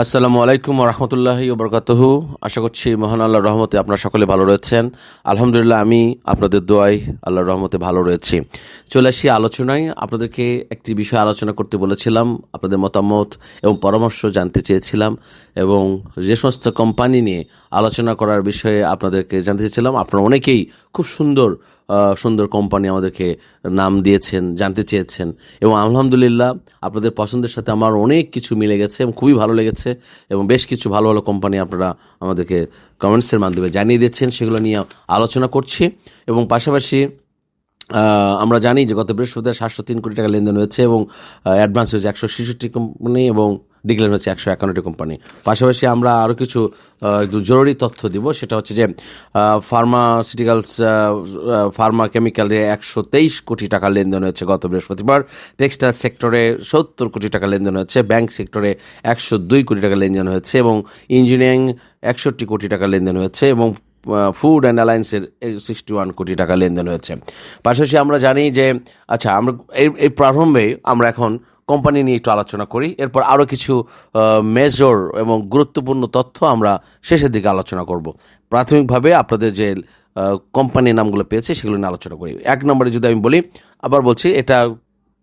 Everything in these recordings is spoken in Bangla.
আসসালামু আলাইকুম রহমতুল্লাহি ওবরকাতহু আশা করছি মহান আল্লাহর রহমতে আপনারা সকলে ভালো রয়েছেন। আলহামদুলিল্লাহ, আমি আপনাদের দোয়াই আল্লাহর রহমতে ভালো রয়েছি। চলে আসি আলোচনায়। আপনাদেরকে একটি বিষয় আলোচনা করতে বলেছিলাম, আপনাদের মতামত এবং পরামর্শ জানতে চেয়েছিলাম এবং যে সমস্ত কোম্পানি নিয়ে আলোচনা করার বিষয়ে আপনাদেরকে জানতে চেয়েছিলাম। আপনারা অনেকেই খুব সুন্দর সুন্দর কোম্পানি আমাদেরকে নাম দিয়েছেন, জানতে চেয়েছেন। এবং আলহামদুলিল্লাহ আপনাদের পছন্দের সাথে আমার অনেক কিছু মিলে গেছে এবং খুবই ভালো লেগেছে এবং বেশ কিছু ভালো ভালো কোম্পানি আপনারা আমাদেরকে কমেন্টসের মাধ্যমে জানিয়ে দিচ্ছেন সেগুলো নিয়ে আলোচনা করছি। এবং পাশাপাশি আমরা জানি যে গত বৃহস্পতিবার সাতশো তিন কোটি টাকা লেনদেন হয়েছে এবং অ্যাডভান্স হয়েছে একশো ছেষট্টি কোম্পানি এবং ডিক্লেয়ার হয়েছে একশো একান্নটি কোম্পানি পাশাপাশি আমরা আরও কিছু জরুরি তথ্য দিব, সেটা হচ্ছে যে ফার্মাসিউটিক্যালস ফার্মা কেমিক্যালে একশো তেইশ কোটি টাকা লেনদেন হয়েছে গত বৃহস্পতিবার। টেক্সটাইল সেক্টরে সত্তর কোটি টাকা লেনদেন হয়েছে ব্যাংক সেক্টরে একশো দুই কোটি টাকা লেনদেন হয়েছে এবং ইঞ্জিনিয়ারিং একষট্টি কোটি টাকা লেনদেন হয়েছে এবং ফুড অ্যান্ড অ্যালায়েন্সের সিক্সটি ওয়ান কোটি টাকা লেনদেন হয়েছে। পাশাপাশি আমরা জানি যে আচ্ছা আমরা, এই এই প্রারম্ভে আমরা এখন কোম্পানি নিয়ে একটু আলোচনা করি। এরপর আরও কিছু মেজর এবং গুরুত্বপূর্ণ তথ্য আমরা শেষের দিকে আলোচনা করব। প্রাথমিকভাবে আপনাদের যে কোম্পানির নামগুলো পেয়েছে সেগুলো নিয়ে আলোচনা করি। এক নম্বরে যদি আমি বলি, আবার বলছি, এটা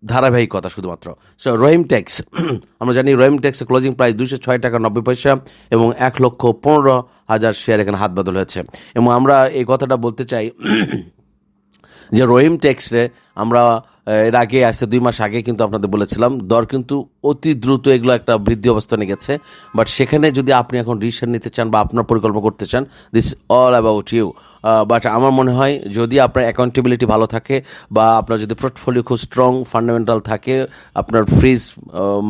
ধারাবাহিকতা শুধুমাত্র। সো রহিম ট্যাক্স আমরা জানি রহিম ট্যাক্সের ক্লোজিং প্রাইস দুইশো ছয় টাকা নব্বই পয়সা এবং এক লক্ষ পনেরো হাজার শেয়ার এখানে হাত বদল হয়েছে। এবং আমরা এই কথাটা বলতে চাই যে রহিম ট্যাক্সে আমরা এর আগে আসছে দুই মাস আগে কিন্তু আপনাদের বলেছিলাম, দর কিন্তু অতি দ্রুত এগুলো একটা বৃদ্ধি অবস্থানে গেছে। বাট সেখানে যদি আপনি এখন ডিসিশন নিতে চান বা আপনার পরিকল্পনা করতে চান this all about you but আমার মনে হয় যদি আপনার অ্যাকাউন্টেবিলিটি ভালো থাকে বা আপনার যদি পোর্টফোলিও খুব স্ট্রং ফান্ডামেন্টাল থাকে, আপনার ফ্রিজ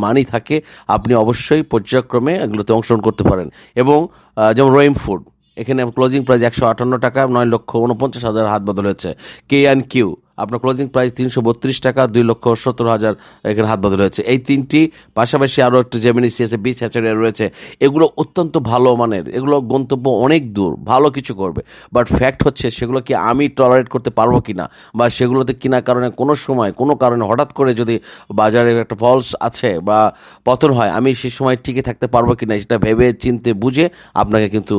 মানি থাকে, আপনি অবশ্যই পর্যায়ক্রমে এগুলোতে অংশগ্রহণ করতে পারেন। এবং যেমন রহিম ফুড এখানে ক্লোজিং প্রাইস একশো আটান্ন টাকা, নয় লক্ষ উনপঞ্চাশ হাজার হাত বদল হয়েছে। কে অ্যান্ড কিউ আপনার ক্লোজিং প্রাইস তিনশো বত্রিশ টাকা, দুই লক্ষ সত্তর হাজার এখানে হাত বদল রয়েছে। এই তিনটি, পাশাপাশি আরও একটু জেমিনি সিএসএ বিচ হ্যাচারি রয়েছে। এগুলো অত্যন্ত ভালো মানের, এগুলো গন্তব্য অনেক দূর, ভালো কিছু করবে। বাট ফ্যাক্ট হচ্ছে, সেগুলো কি আমি টলারেট করতে পারব কি না বা সেগুলোতে কেনার কারণে কোনো সময়, কোনো কারণে হঠাৎ করে যদি বাজারে একটা ফলস আছে বা পতন হয়, আমি সে সময় টিকে থাকতে পারব কি না সেটা ভেবে চিনতে বুঝে আপনাকে কিন্তু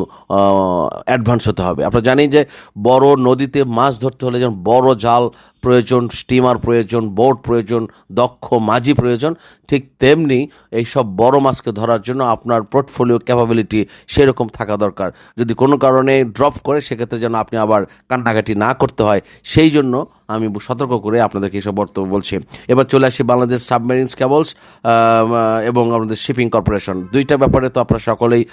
অ্যাডভান্স হতে হবে। আপনারা জানেন যে বড় নদীতে মাছ ধরতে হলে যেমন বড় জাল প্রয়োজন, স্টিমার প্রয়োজন বোট প্রয়োজন, দক্ষ মাঝি প্রয়োজন, ঠিক তেমনি এই সব বড় মাছকে ধরার জন্য আপনার পোর্টফোলিও ক্যাপাবিলিটি সেরকম থাকা দরকার। যদি কোনো কারণে ড্রপ করে, সেক্ষেত্রে যেন আপনি আবার কান্নাকাটি না করতে হয়। সেই জন্য আমি সতর্ক করে আপনাদেরকে এইসব বক্তব্য বলছি। এবার চলে আসি বাংলাদেশ সাবমেরিনস কেবলস এবং আমাদের শিপিং কর্পোরেশন দুইটা ব্যাপারে তো আপনারা সকলেই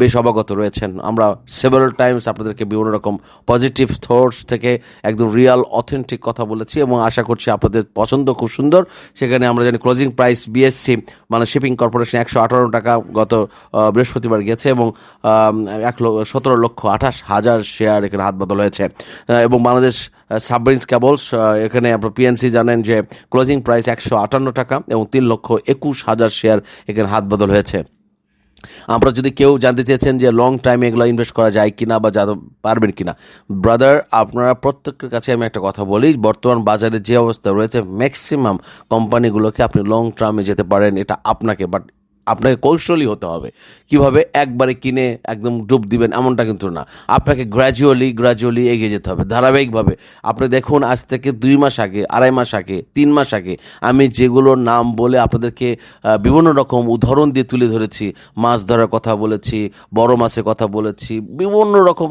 বেশ অবগত রয়েছেন। আমরা সেভারাল টাইমস আপনাদেরকে বিভিন্ন রকম পজিটিভ থটস থেকে একদম রিয়াল অথেন্টিক কথা বলেছি এবং আশা করছি আপনাদের পছন্দ খুব সুন্দর। সেখানে আমরা জানি ক্লোজিং প্রাইস বিএসসি মানে শিপিং কর্পোরেশন একশো আঠারো টাকা গত বৃহস্পতিবার গেছে এবং এক সতেরো লক্ষ আঠাশ হাজার শেয়ার এখানে হাত বদল হয়েছে এবং বাংলাদেশ সাবমেরিনস কেবলস এখানে আপনার পিএনসি জানেন যে ক্লোজিং প্রাইস একশো আটান্ন টাকা এবং তিন লক্ষ একুশ হাজার শেয়ার এখানে হাত বদল হয়েছে আমরা যদি কেউ জানতে চেয়েছেন যে লং টাইমে এগুলো ইনভেস্ট করা যায় কি না বা যা পারবেন কিনা ব্রাদার আপনারা প্রত্যেকের কাছে আমি একটা কথা বলি, বর্তমান বাজারে যে অবস্থা রয়েছে ম্যাক্সিমাম কোম্পানিগুলোকে আপনি লং টার্মে যেতে পারেন, এটা আপনাকে বাট আপনাকে কৌশলী হতে হবে। কীভাবে? একবারে কিনে একদম ডুব দিবেন এমনটা কিন্তু না। আপনাকে গ্র্যাজুয়ালি গ্র্যাজুয়ালি এগিয়ে যেতে হবে। ধারাবাহিকভাবে আপনি দেখুন, আজ থেকে দুই মাস আগে, আড়াই মাস আগে, তিন মাস আগে আমি যেগুলোর নাম বলে আপনাদেরকে বিভিন্ন রকম উদাহরণ দিয়ে তুলে ধরেছি। মাছ ধরার কথা বলেছি, বড় মাছের কথা বলেছি, বিভিন্ন রকম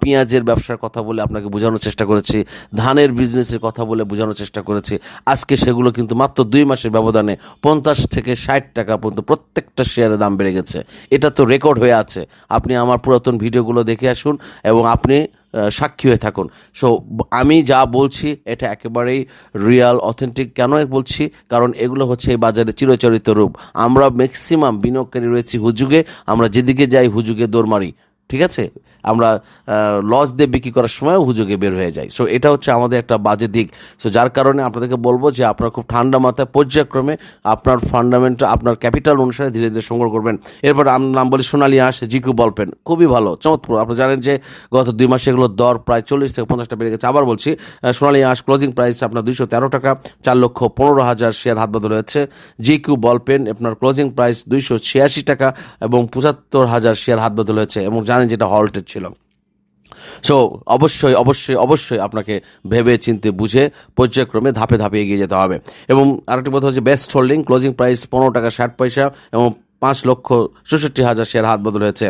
পেঁয়াজের ব্যবসার কথা বলে আপনাকে বোঝানোর চেষ্টা করেছি। ধানের বিজনেসের কথা বলে বোঝানোর চেষ্টা করেছি। আজকে সেগুলো কিন্তু মাত্র দুই মাসের ব্যবধানে পঞ্চাশ থেকে ষাট টাকা পর্যন্ত প্রত্যেকটা শেয়ারের দাম বেড়ে গেছে। এটা তো রেকর্ড হয়ে আছে। আপনি আমার পুরাতন ভিডিওগুলো দেখে আসুন এবং আপনি সাক্ষী হয়ে থাকুন। সো আমি যা বলছি, এটা একেবারেই রিয়াল অথেন্টিক কেন বলছি? কারণ এগুলো হচ্ছে এই বাজারে চিরচরিত রূপ। আমরা ম্যাক্সিমাম বিনিয়োগকারী রয়েছি হুজুগে। আমরা যেদিকে যাই হুজুগে দৌড় মারি। ঠিক আছে? আমরা লস দিয়ে বিক্রি করার সময় হুজুগে বের হয়ে যাই। সো এটা হচ্ছে আমাদের একটা বাজে দিক। সো যার কারণে আপনাদেরকে বলব যে আপনারা খুব ঠান্ডা মাথায় পর্যায়ক্রমে আপনার ফান্ডামেন্ট আপনার ক্যাপিটাল অনুসারে ধীরে ধীরে সংগ্রহ করবেন। এরপর নাম বলি সোনালি আঁশ জিকু বলপেন খুবই ভালো, চমৎকার। আপনারা জানেন যে গত দুই মাসে এগুলোর দর প্রায় চল্লিশ থেকে পঞ্চাশটা বেড়ে গেছে। আবার বলছি সোনালি আঁশ ক্লোজিং প্রাইস আপনার দুইশো তেরো টাকা, চার লক্ষ পনেরো হাজার শেয়ার হাত বদল হয়েছে জিকিউ বলপেন আপনার ক্লোজিং প্রাইস দুইশো ছিয়াশি টাকা এবং পঁচাত্তর হাজার শেয়ার হাত বদল হয়েছে। এবং জানেন যেটা হল্টেড ছিল। সো অবশ্যই অবশ্যই অবশ্যই আপনাকে ভেবে চিনতে বুঝে পর্যায়ক্রমে ধাপে ধাপে এগিয়ে যেতে হবে। এবং আরেকটি কথা হচ্ছে বেস্ট হোল্ডিং ক্লোজিং প্রাইস পনেরো টাকা, ষাট পয়সা এবং পাঁচ লক্ষ চৌষট্টি হাজার শেয়ার হাত বদল হয়েছে।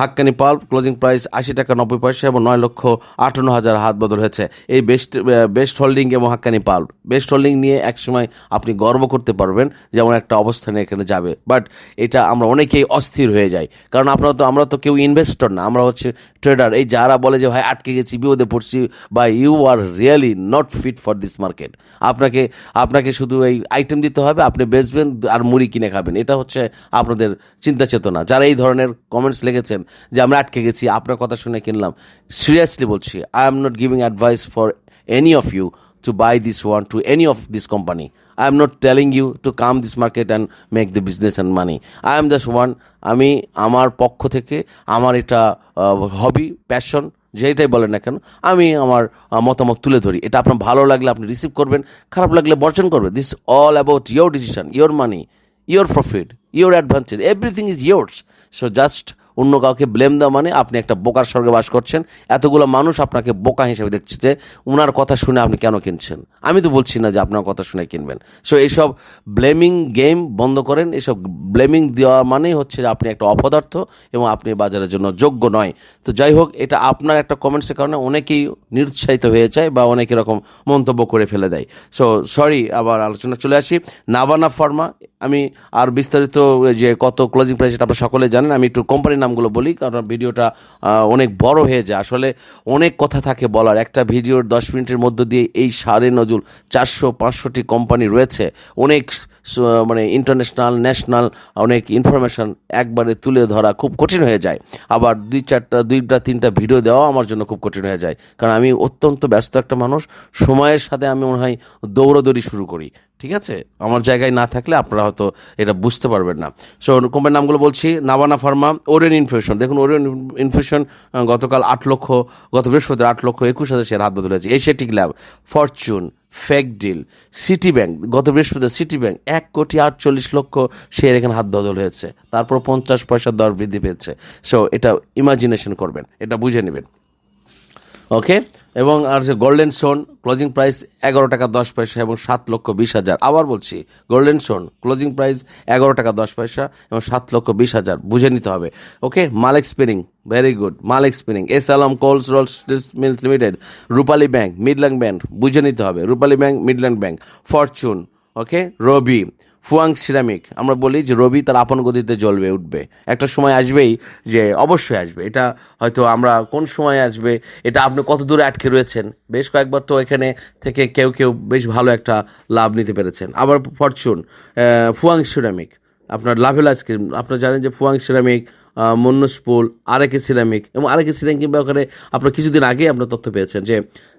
হাক্কানি পাল্প ক্লোজিং প্রাইস আশি টাকা নব্বই পয়সা এবং নয় লক্ষ আটান্ন হাজার হাত বদল হয়েছে। এই বেস্ট বেস্ট হোল্ডিং এবং হাক্কানি পাল্প। বেস্ট হোল্ডিং নিয়ে একসময় আপনি গর্ব করতে পারবেন যেমন একটা অবস্থানে এখানে যাবে। বাট এটা আমরা অনেকেই অস্থির হয়ে যাই। কারণ আপনারা তো, আমরা তো কেউ ইনভেস্টর না। আমরা হচ্ছে ট্রেডার এই যারা বলে যে, ভাই, আটকে গেছি, বিপদে পড়ছি বা you are really not fit for this market আপনাকে আপনাকে শুধু এই আইটেম দিতে হবে, আপনি বেচবেন আর মুড়ি কিনে খাবেন। এটা হচ্ছে আপনাদের চিন্তা চেতনা যারা এই ধরনের কমেন্টস লিখেছেন যে আমরা আটকে গেছি, আপনার কথা শুনে কিনলাম সিরিয়াসলি বলছি I am not giving advice for any of you to buy this one to any of this company. I am not telling you to come this market and make the business and money. I am just one, আমি আমার পক্ষ থেকে আমার এটা হবি প্যাশন যেটাই বলেন না কেন, আমি আমার মতামত তুলে ধরি এটা আপনার ভালো লাগলে আপনি রিসিভ করবেন, খারাপ লাগলে বর্জন করবেন this all about your decision your money your profit your advantage. Everything is yours. So just অন্য কাউকে ব্লেম দেওয়া মানে আপনি একটা বোকার স্বর্গে বাস করছেন। এতগুলো মানুষ আপনাকে বোকা হিসেবে দেখছে যে ওনার কথা শুনে আপনি কেন কিনছেন? আমি তো বলছি না যে আপনার কথা শুনে কিনবেন। সো এইসব ব্লেমিং গেম বন্ধ করেন। এসব ব্লেমিং দেওয়া মানেই হচ্ছে যে আপনি একটা অপদার্থ এবং আপনি বাজারের জন্য যোগ্য নয়। তো যাই হোক, এটা আপনার একটা কমেন্টসের কারণে অনেকেই নিরুৎসাহিত হয়ে যায় বা অনেক এরকম মন্তব্য করে ফেলে দেয়। সো সরি আবার আলোচনা চলে আসি। নাবানা ফার্মা আমি আর বিস্তারিত যে কত ক্লোজিং প্রাইস এটা আপনারা সকলে জানেন। আমি একটু কোম্পানির নামগুলো বলি, কারণ ভিডিওটা অনেক বড় হয়ে যায়। আসলে অনেক কথা থাকে বলার। একটা ভিডিওর দশ মিনিটের মধ্য দিয়ে এই সারে নজুল চারশো পাঁচশোটি কোম্পানি রয়েছে। অনেক মানে ইন্টারন্যাশনাল ন্যাশনাল অনেক ইনফরমেশন একবারে তুলে ধরা খুব কঠিন হয়ে যায়। আবার দুই চারটা, দুইটা, তিনটা ভিডিও দেওয়া আমার জন্য খুব কঠিন হয়ে যায়। কারণ আমি অত্যন্ত ব্যস্ত একটা মানুষ। সময়ের সাথে আমি মনে হয় দৌড়দৌড়ি শুরু করি। ঠিক আছে? আমার জায়গায় না থাকলে আপনারা হয়তো এটা বুঝতে পারবেন না। সো কোম্পানির নামগুলো বলছি, নাবানা ফার্মা ওরেন ইনফিউশন। দেখুন ওরেন ইনফিউশন গতকাল আট লক্ষ, গত বৃহস্পতিবার আট লক্ষ একুশ হাজার শেয়ার হাত বদলেছে এশিয়াটিক ল্যাব, ফরচুন, ফেক ডিল সিটি ব্যাংক গত বৃহস্পতিবার সিটি ব্যাংক এক কোটি আটচল্লিশ লক্ষ শেয়ার এখানে হাত বদল হয়েছে। তারপর পঞ্চাশ পয়সার দর বৃদ্ধি পেয়েছে। সো এটা ইমাজিনেশন করবেন, এটা বুঝে নেবেন। ওকে? এবং আর যে গোল্ডেন সোন ক্লোজিং প্রাইস এগারো টাকা দশ পয়সা এবং সাত লক্ষ বিশ হাজার। আবার বলছি গোল্ডেন সোন ক্লোজিং প্রাইস এগারো টাকা দশ পয়সা এবং সাত লক্ষ বিশ হাজার। বুঝে নিতে হবে, okay? Malek spinning very good Malek spinning. S Alam colds rolls mills limited, Rupali bank, Midland bank, বুঝে নিতে হবে, Rupali bank, Midland bank, Fortune, okay? রবি ফুয়াং সিরামিক। আমরা বলি যে রবি তার আপন গতিতে জ্বলবে, উঠবে। একটা সময় আসবেই যে অবশ্যই আসবে। এটা হয়তো আমরা কোন সময় আসবে, এটা আপনি কত দূরে আটকে রয়েছেন? বেশ কয়েকবার তো এখানে থেকে কেউ কেউ বেশ ভালো একটা লাভ নিতে পেরেছেন। আবার ফরচুন ফুয়াং সিরামিক। আপনার লাভেল আইসক্রিম, আপনারা জানেন যে ফুয়াং সিরামিক মন্নসপুল আরেকে সিরামিক, এবং আরেকে সিরামিক ব্যাপারে আপনার কিছুদিন আগেই আপনার তথ্য পেয়েছেন যে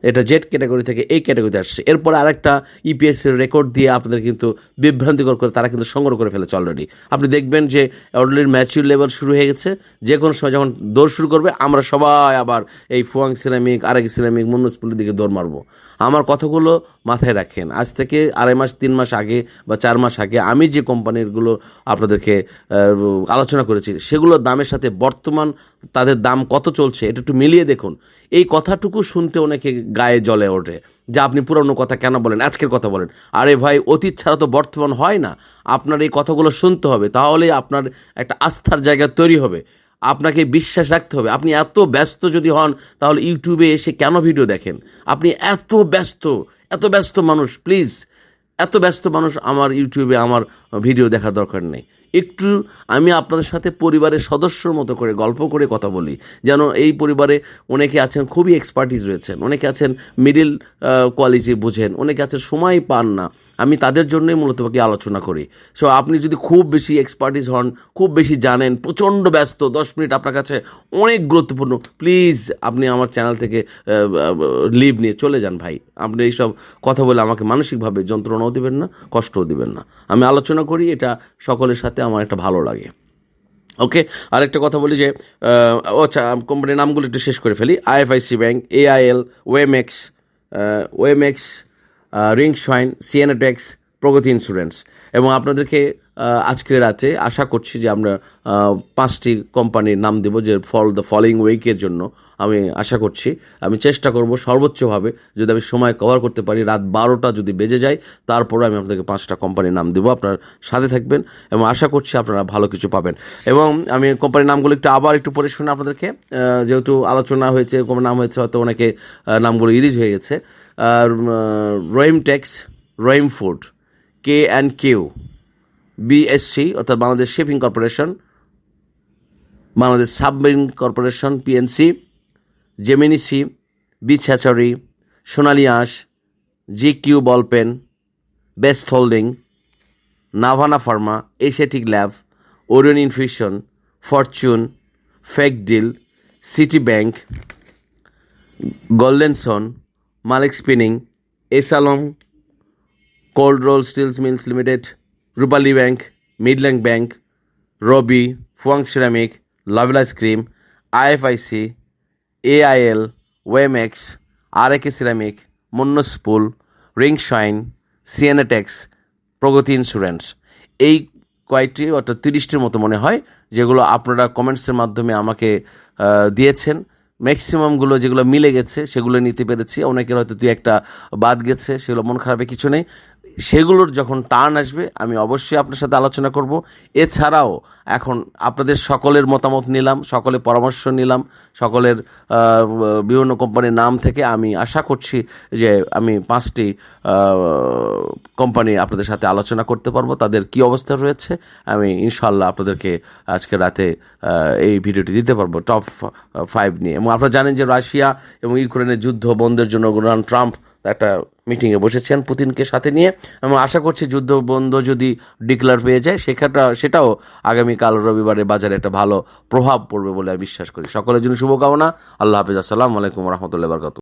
এটা জেড ক্যাটাগরি থেকে এই ক্যাটাগরিতে আসছে। এরপরে আরেকটা ইপিএস এর রেকর্ড দিয়ে আপনাদের কিন্তু বিভ্রান্তিকর করে, তারা কিন্তু সংগ্রহ করে ফেলেছে অলরেডি আপনি দেখবেন যে অলরেডি ম্যাচিউর লেভেল শুরু হয়ে গেছে, যে কোনো সময় যখন দৌড় শুরু করবে, আমরা সবাই আবার এই Fuwang ceramic, R A K ceramic মন্নসপুলের দিকে দৌড় মারবো। আমার কথাগুলো মাথায় রাখেন। আজ থেকে আড়াই মাস, তিন মাস আগে বা চার মাস আগে আমি যে কোম্পানিরগুলো আপনাদেরকে আলোচনা করেছি, সেগুলোর দামের সাথে বর্তমান তাদের দাম কত চলছে এটা একটু মিলিয়ে দেখুন। এই কথাটুকু শুনতে অনেকে গায়ে জলে ওঠে যে আপনি পুরনো কথা কেন বলেন, আজকের কথা বলেন। আরে ভাই, অতীত ছাড়া তো বর্তমান হয় না। আপনার এই কথাগুলো শুনতে হবে তাহলেই আপনার একটা আস্থার জায়গা তৈরি হবে। আপনাকে বিশ্বাস রাখতে হবে। আপনি এত ব্যস্ত যদি হন, তাহলে ইউটিউবে এসে কেন ভিডিও দেখেন? আপনি এত ব্যস্ত এত ব্যস্ত মানুষ প্লিজ এত ব্যস্ত মানুষ আমার ইউটিউবে আমার ভিডিও দেখা দরকার নেই। একটু আমি আপনাদের সাথে পরিবারের সদস্যর মতো করে গল্প করে কথা বলি, যেন এই পরিবারে অনেকে আছেন, খুবই এক্সপার্টিস রয়েছেন, অনেকে আছেন মিডিল কোয়ালিটি বোঝেন, অনেকে আছেন সময় পান না। আমি তাদের জন্যই মূলত বাকি আলোচনা করি। সো আপনি যদি খুব বেশি এক্সপার্টিস হন, খুব বেশি জানেন, প্রচণ্ড ব্যস্ত, দশ মিনিট আপনার কাছে অনেক গুরুত্বপূর্ণ প্লিজ আপনি আমার চ্যানেল থেকে লিভ নিয়ে চলে যান ভাই। আপনি এইসব কথা বলে আমাকে মানসিকভাবে যন্ত্রণাও দেবেন না, কষ্টও দেবেন না। আমি আলোচনা করি, এটা সকলের সাথে আমার একটা ভালো লাগে। ওকে আরেকটা কথা বলি যে আচ্ছা কোম্পানির নামগুলো একটু শেষ করে ফেলি। IFIC bank AIL Wemex Wemex Ring Shine CNA Tex Pragati insurance. এবং আপনাদেরকে আজকে রাতে আশা করছি যে আমরা পাঁচটি কোম্পানির নাম দেব যে ফল দ্য ফলোয়িং উইকের জন্য আমি আশা করছি। আমি চেষ্টা করব সর্বোচ্চভাবে যদি আমি সময় কভার করতে পারি, রাত বারোটা যদি বেজে যায়, তারপরে আমি আপনাদেরকে পাঁচটা কোম্পানির নাম দেবো। আপনার সাথে থাকবেন এবং আশা করছি আপনারা ভালো কিছু পাবেন। এবং আমি কোম্পানির নামগুলো একটু আবার একটু পড়ে শুনে আপনাদেরকে যেহেতু আলোচনা হয়েছে, কোনো নাম হয়েছে, হয়তো অনেকে নামগুলো ইরিজ হয়ে গেছে। Rahim tex Rahim food K and Q BSC অর্থাৎ Bangladesh shipping corporation Bangladesh submarine corporation PNC Gemini sea beach Sonali Aansh G Q ball pen best holding Navana pharma Asiatic lab Orion infusion fortune fake deal city bank golden son Malek spinning এসালং cold roll steels mills limited Rupali bank Midland bank Robi fuwang ceramic lovello ice cream IFIC AIL ওয়েমেক্স R একে ceramic মুন্নসপুল ring shine CNA Tex Pragati insurance এই কয়েকটি অর্থাৎ তিরিশটির মতো মনে হয়, যেগুলো আপনারা কমেন্টসের মাধ্যমে আমাকে দিয়েছেন। ম্যাক্সিমামগুলো যেগুলো মিলে গেছে, সেগুলো নিতে পেরেছি। অনেকের হয়তো দুই একটা বাদ গেছে, সেগুলো মন খারাপে কিছু নেই। সেগুলোর যখন টার্ন আসবে, আমি অবশ্যই আপনার সাথে আলোচনা করব। এছাড়াও এখন আপনাদের সকলের মতামত নিলাম সকলের পরামর্শ নিলাম, সকলের বিভিন্ন কোম্পানির নাম থেকে আমি আশা করছি যে আমি পাঁচটি কোম্পানি আপনাদের সাথে আলোচনা করতে পারব, তাদের কি অবস্থা রয়েছে, আমি ইনশাল্লাহ আপনাদেরকে আজকে রাতে এই ভিডিওটি দিতে পারব টপ ফাইভ নিয়ে। এবং আপনারা জানেন যে রাশিয়া এবং ইউক্রেনের যুদ্ধ বন্ধের জন্য ডোনাল্ড ট্রাম্প একটা মিটিংয়ে বসেছেন পুতিনকে সাথে নিয়ে। আমি আশা করছি যুদ্ধ বন্ধ যদি ডিক্লার পেয়ে যায়, সেখানটা, সেটাও আগামীকাল রবিবারে বাজারে একটা ভালো প্রভাব পড়বে বলে আমি বিশ্বাস করি। সকলের জন্য শুভকামনা। আল্লাহ হাফিজ। আসসালামু আলাইকুম রহমতুল্লাহ বরকাত